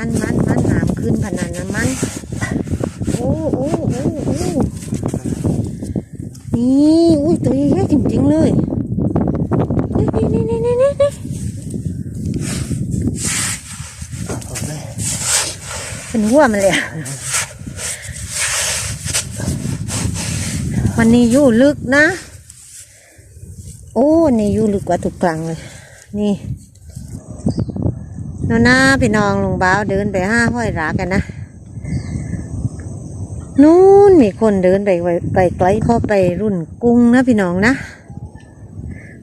มันมันมันน้ำขึ้นพนันนะมัน โอ้โอ้โอ้โอ้นี่อุ้ยตัวใหญ่จริงๆเลยนี่นี่นี่นี่นี่นี่เป็นหัวมันเลยวันนี้อยู่ลึกนะ โอ้ นี่อยู่ลึกกว่าทุกครั้งเลย นี่ นอนหน้าพี่น้องลุงบ้าวเดินไปห้าห้อยรักกันนะนู้นมีคนเดินไปไกลไกลเข้าไปรุ่นกุ้งนะพี่น้องนะ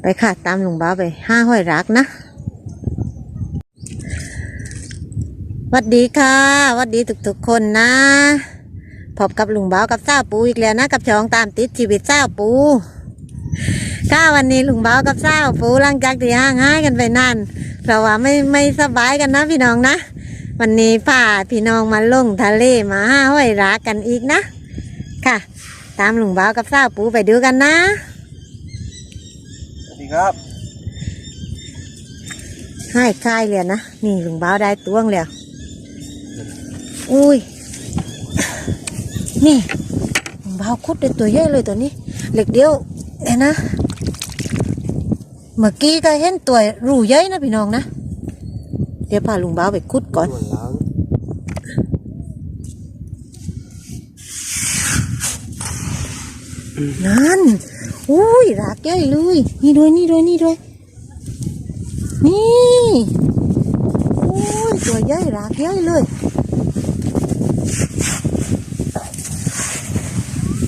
ไปขาดตามลุงบ้าวไปห้าห้อยรักนะหวัดดีค่ะหวัดดีทุกๆคนนะพบกับลุงบ้าวกับเจ้าปูอีกแล้วนะกับช่องตามติดชีวิตเจ้าปูก้าวันนี้ลุงบ้าวกับเจ้าปูหลังจากที่ห่างหายกันไปนาน เพราะว่าไม่ไม่สบายกันนะพี่น้องนะ วันนี้พาพี่น้องมาลงทะเลมาห้าห้อยรักกันอีกนะ ค่ะ ตามลุงบ้าวกับเจ้าปูไปดูกันนะ สวัสดีครับให้คลายเลยนะ นี่ลุงบ้าวได้ตวงแล้วอุ้ย นี่ลุงบ้าวคุดได้ตัวใหญ่เลยตัวนี้ เหล็กเดียวเห็นนะ เมื่อกี้ก็เห็นตัวรูใหญ่นะพี่น้องนะ เดี๋ยวพาลุงบ้าไปคุดก่อน นั่น อุ้ยรากใหญ่เลย นี่ด้วยนี่ด้วยนี่ด้วยนี่โอ้ยตัวใหญ่รากใหญ่เลย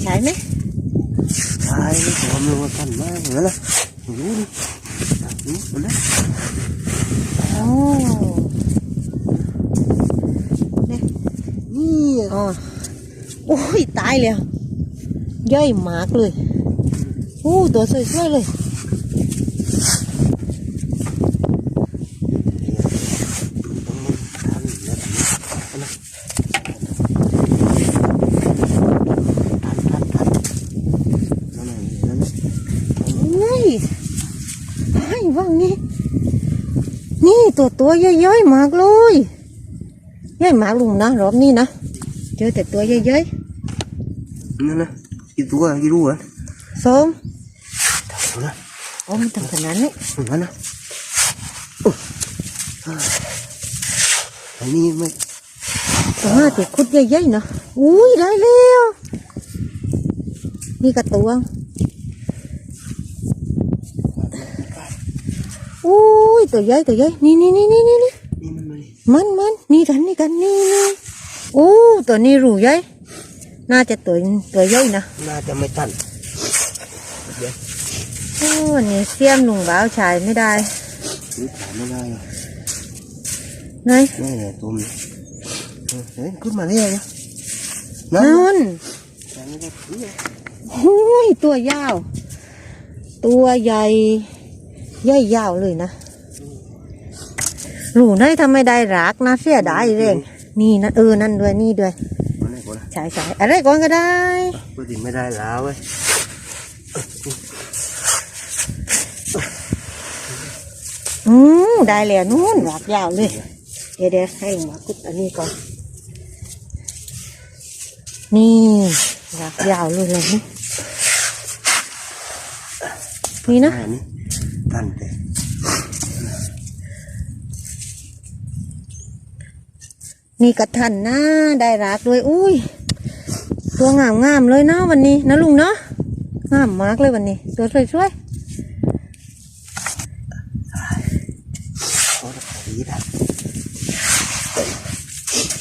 ใช่ไหมใช่ผมลงมากันมากเลยนะรู้ดิ ดแล้วโอ้นี่อ๋อโอ้ย ตายแล้วใหญ่มากเลย โอ้ ตัวสวยๆเลย นั่นนั่น อุ้ยไอ้ว่าง นี่นี่ตัวตัวใหญ่ๆมากเลยใหญ่มากลุงนะรอบนี้นะเจอแต่ตัวใหญ่นั่นนะกี่ตัวกี่รู้อะๆสองเอาละโอ้มันทำขนาดนี้นั่นนะอันนี้ไม่ตัวห้าติดคุดใหญ่ๆนะอุ้ยได้แล้วนี่กระตว อุ้ยตัวใหญ่ตัวใหญ่นี่นี่นี่นี่นี่นี่นี่มันไม่มันมันนี่กันนี่กันนี่นี่โอ้ตัวนี้รูใหญ่น่าจะตัวตัวใหญ่นะน่าจะไม่ทันโอ้วันนี้เสียมลุงบ่าวชายไม่ได้นี่ถามไม่ได้หรอไงนี่แหละตัวมันเฮ้ยขึ้นมาได้ยังนั่นนั่นแต่ไม่ได้ถือโอ้ยตัวยาว ตัวใหญ่ ใหญ่ยาวเลยนะหลูนให้ทำไม่ได้รักนะเสียดายเร่งนี่นะเออนั่นด้วยนี่ด้วยมันไม่กดนะใช่ใช่อะไรก่อนก็ได้ปกติไม่ได้แล้วเว้ยอืมได้แล้วนู่นรักยาวเลย เดี๋ยวเดี๋ยวให้ลุงมากุดอันนี้ก่อน นี่รักยาวเลยเลยนี่นี่นะ อันนี้ทันแต่นี่กระทันนะได้รักด้วย อุ้ย ตัวงามงามๆเลยนะวันนี้นะลุงเนาะงามมากเลยวันนี้ ตัวสวยเขาจะผีได้ๆ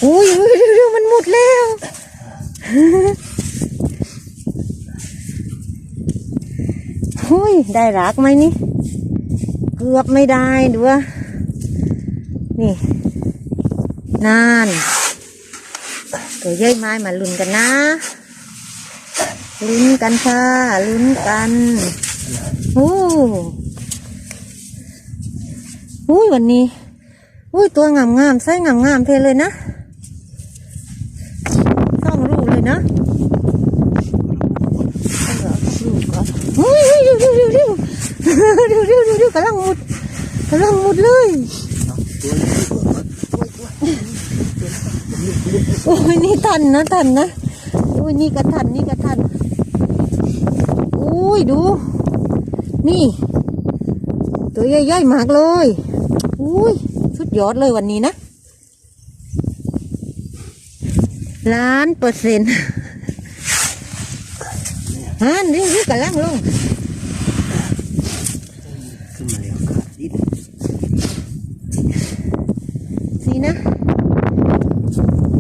อุ้ยอุ้ยเร็วๆมันหมดแล้ว อุ้ย ได้รักไหมนี่ เกือบไม่ได้ดูว่านี่นานตัวเย้ยไม้มาลุ้นกันนะลุ้นกันค่ะลุ้นกันโอ้อุ้วันนี้อุ้ยตัวงามงามไส้งามงามเทเลยนะ ลังมุดกำลังมุดเลย โอ้ยนี่ทันนะทันนะโอ้ยนี่ก็ทันนี่ก็ทันโอ้ยดู นี่ ตัวใหญ่ๆมากเลยอุ้ยสุดยอดเลยวันนี้นะล้านเปอร์เซ็นต์ฮันนี่กำลังลง ขึ้นมาแล้วขาดนิด นี่นะ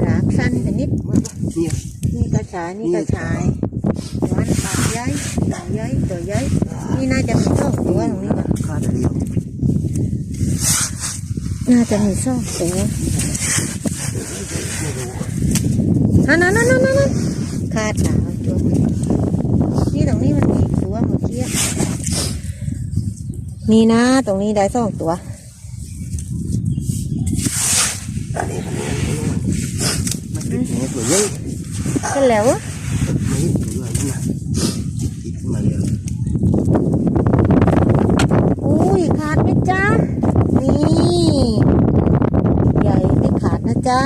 รากสั้นไปนิด มาเนี่ย นี่กระชายนี่กระชายวันปากย้ายตัวย้ายตัวย้ายนี่น่าจะมีสองตัวตรงนี้นะขาดเดียวน่าจะมีสองตัวนั่นนั่นนั่นนั่นนั่นขาดหนาวตัวนี่ตรงนี้มันมีอีกตัวเมื่อกี้นี่นะ ตรงนี้ได้สองตัวอันนี้มันติดหัวตัวให ญ่ก็แล้วอะไม่ตัวใหญ่นะติดขึ้นมาแล้วอุ้ยขาดไหมจ๊ะนี่ใหญ่ไม่ขาดนะจ๊ะ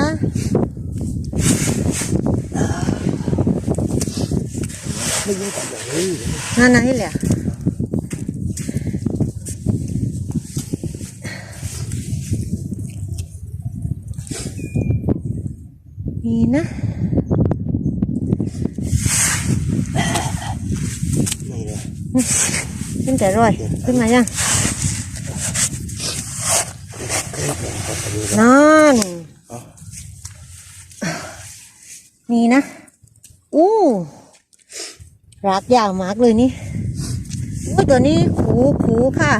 ไม่ยุ่งกับเลยนั่นไหนแหละนี่นะ ไม่เลย ขึ้นแต่ร้อยขึ้นมายังนั่นนี่นะ อู้รากยาวมากเลยนี่อู้ตัวนี้ขูขูค่ะ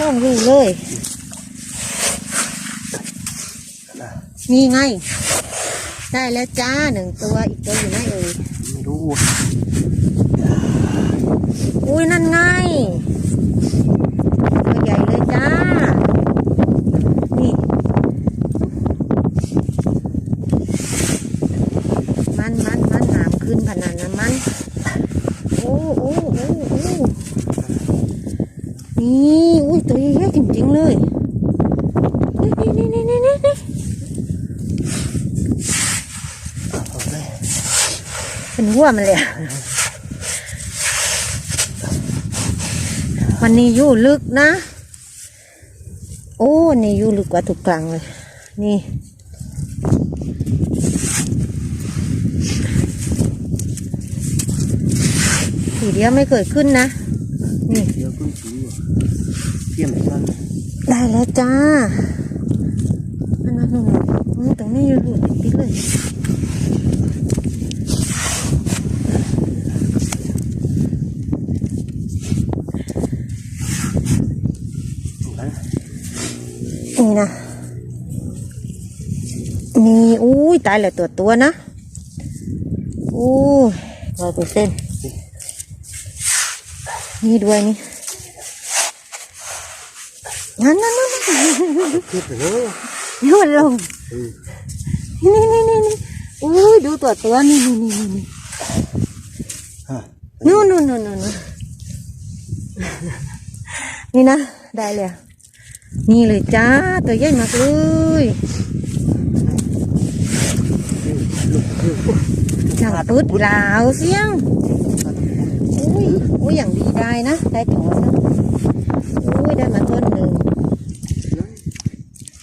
ต้องรู้เลยนี่ไง ได้แล้วจ้าหนึ่งตัวอีกตัวอยู่ไหนเอ่ยไม่รู้ อุ้ยนั่นไงตัวใหญ่เลยจ้า นี่ มันมันมันหนามขึ้นขนาดนั้นมันโอ้โอ้โอ้โอ้นี่อุ้ยตัวใหญ่ๆจริงๆเลยนี่นี่นี่นี่นี่นี่โอเคเป็นหัวมันเลยอะ วันนี้อยู่ลึกนะ โอ้นี่อยู่ลึกกว่าทุกครั้งเลย นี่ทีเดียวไม่เคยขึ้นนะ นี่เดียวขึ้นสูงเทียมสั้นได้แล้วจ้าอันนั้นตรงนี้อยู่ดูติดเลย นี่นะนี่อุ้ยตายแล้วตัวตัวนะอู้ร้อยเปอร์เซ็นต์นี่ด้วยนี่นั่นนั่นนั่นนี่มันลงนี่นี่นี่นี่อุ้ยดูตัวตัวนี่นี่นี่นี่นี่นู่นนู่นนู่นนู่นนี่นะ ได้เลย นี่เลยจ้าตัวใหญ่มากเลยหนังปืดลาวเสียงอุ้ยอุ้ยอย่างดีได้นะ ได้ถอนนะอุ้ยได้มาต้นหนึ่ง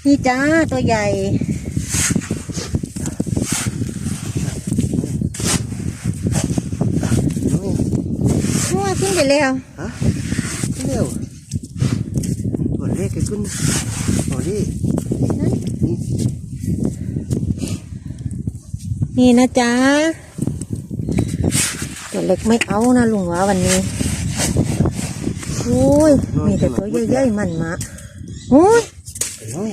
นี่จ้าตัวใหญ่ขึ้นไปแล้วเร็ว เล็กขึ้นตัวนี้นี่นะจ๊ะ ตัวเล็กไม่เอานะลุงว่าวันนี้โอ้ย มีแต่ตัวใหญ่ๆมันมาโอ้ยไปน้อย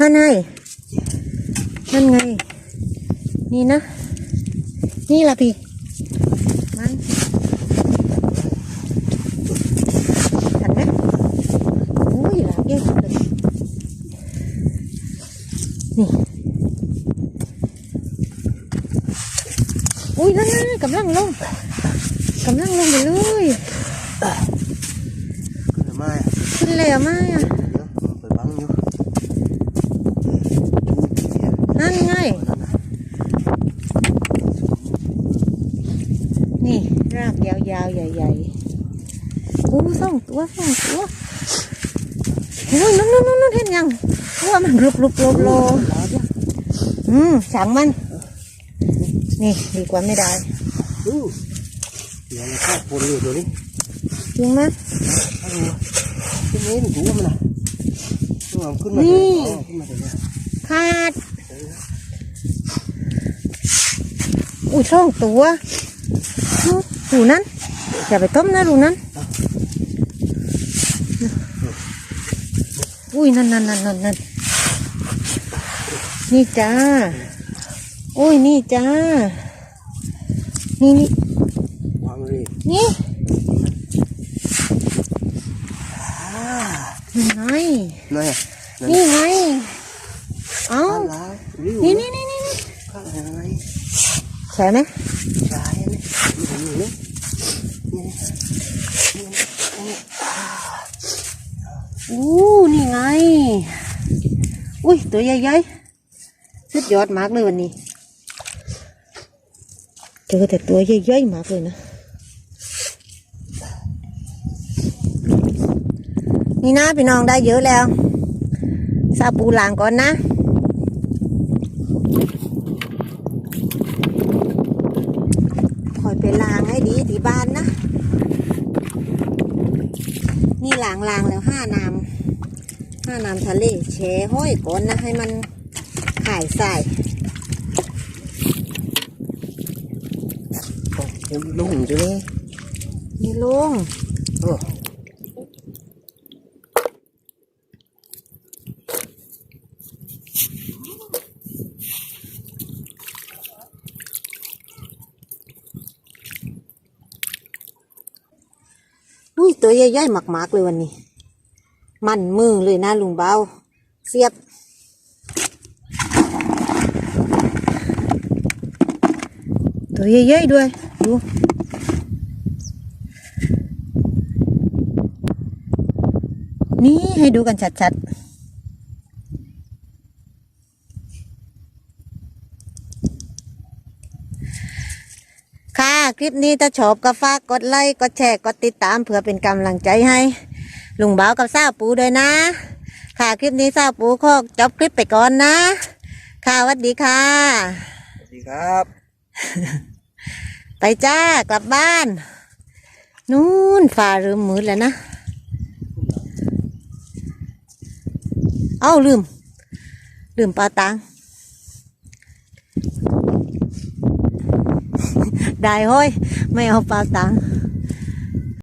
นั่นไงนั่นไง นี่นะ นี่ละพี่ มัน อุ้ยนั่นกำลังลงกำลังลงไปเลยขึ้นแล้วมาขึ้นแล้วมาเปิดบังอยู่นั่นไงนี่รากยาวๆใหญ่ๆอู้ส่งตัวส่งตัวเฮ้ยนู่นนู่นนู่นเห็นยังตัวมันรุบรุบโลโลอืมสังมัน นี่ดีกว่าไม่ได้อู้เดี๋ยวเราเข้าโคนเลยตัวนี้จริงไหมเอาดูขึ้นเล่นหูมันนะตัวมันขึ้นมานี่เลยเอาขึ้นมาเลยเนี่ยขาดอุ้ยช่องตัวอู้หูนั้นอย่าไปต้มนะรูนั้นอุ้ยนั่นนั่นนั่นนั่นนั่นนี่จ้า อุ้ยนี่จ้า นี่นี่วางเลยนี่นี่ไงนั่นไงนั่นนี่ไงเอ้าข้างล้างริ้วนี่นี่นี่นี่นี่ข้างอะไรใช่ไหมใช่นี่นี่นี่นี่นี่อู้นี่ไง อุ้ยตัวใหญ่ๆสุดยอดมากเลยวันนี้ เจอแต่ตัวใหญ่ๆมากเลยนะ นี่นะพี่น้องได้เยอะแล้วซาปูหลางก่อนนะคอยไปล้างให้ดีที่บ้านนะ นี่ล้างล้างแล้วห้าน้ำห้าน้ำทะเลแช่ห้อยก่อนนะ ให้มันหายใส่ โอ้ย ลุ่งจังเลยนี่ลงโอ้อุ้ยตัวใหญ่ๆมากๆเลยวันนี้ มันมือเลยนะลุงเบาเสียบตัวใหญ่ๆด้วย ดูนี่ให้ดูกันชัดๆค่ะ คลิปนี้ถ้าชอบก็ฝากกดไลค์กดแชร์กดติดตามเพื่อเป็นกำลังใจให้ ลุงเบากับซาปูด้วยนะ ค่ะ คลิปนี้ซาปูขอจบคลิปไปก่อนนะ ค่ะสวัสดีค่ะ สวัสดีครับ ไปจ้ากลับบ้าน นู่นฝ่าเริ่มมืดแล้วนะ เอ้าลืม ลืมปลาตัง ได้ห้อยไม่เอาปลาตัง